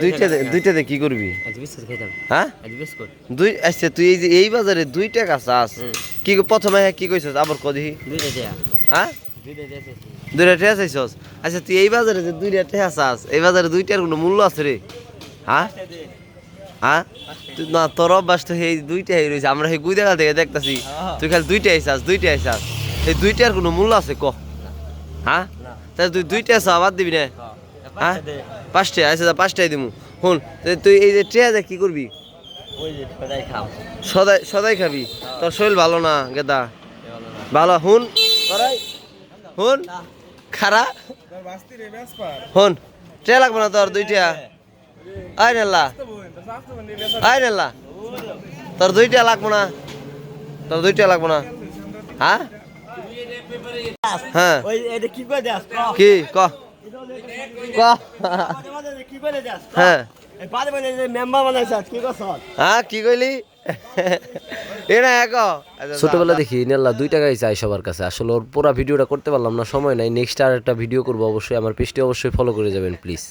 দুইটা দে- দুইটা দিয়ে কি করবি? আজ বিস্কুট খেতাম হ্যাঁ? দুই আচ্ছা তুই এই যে এই বাজারে দুই টাকা চাস কি কো- প্রথমে কি কইছস? আবার কদি দুইটা দেয়া হ্যাঁ? দুইটা। দুইটা চাইছস? আচ্ছা তুই এই বাজারে যে দুইটা টাকা চাস এই বাজারে দুইটার কোনো মূল্য আছে রে? হ্যাঁ? হ্যাঁ? তুই না তোর অভ্যাস তো এই দুইটাই রয়েছে আমরা সেই গুইদাগাল থেকে দেখতাছি তুই খালি দুইটাই চাস দুইটাই চাস এই দুইটার কোনো মূল্য আছে ক? হ্যাঁ? তাহলে তুই দুইটা চা বাদ দিবি না। পাঁচটায় আচ্ছা পাঁচটায় দিমু। শুন তুই এই যে ট্রেয়া কি করবি? ওই যে সদাই সদাই সদাই খাবি? তোর শরীর ভালো না গেদা। ভালো না। ভালো হুন? হুন? খারা? হুন ট্রে লাগবে না তোর দুইটা? আয় নেলা আয় নেলা তোর দুইটা লাগবো না। তোর দুইটা লাগবো না। হ্যাঁ। হ্যাঁ কি? ক। হ্যাঁ। হ্যাঁ ছোটবেলা দেখি নেল্লা দুই টাকাই চাই সবার কাছে। আসলে ওর পুরা ভিডিওটা করতে পারলাম না, সময় নাই। নেক্সট আর একটা ভিডিও করব অবশ্যই। আমার পেজটি অবশ্যই ফলো করে যাবেন প্লিজ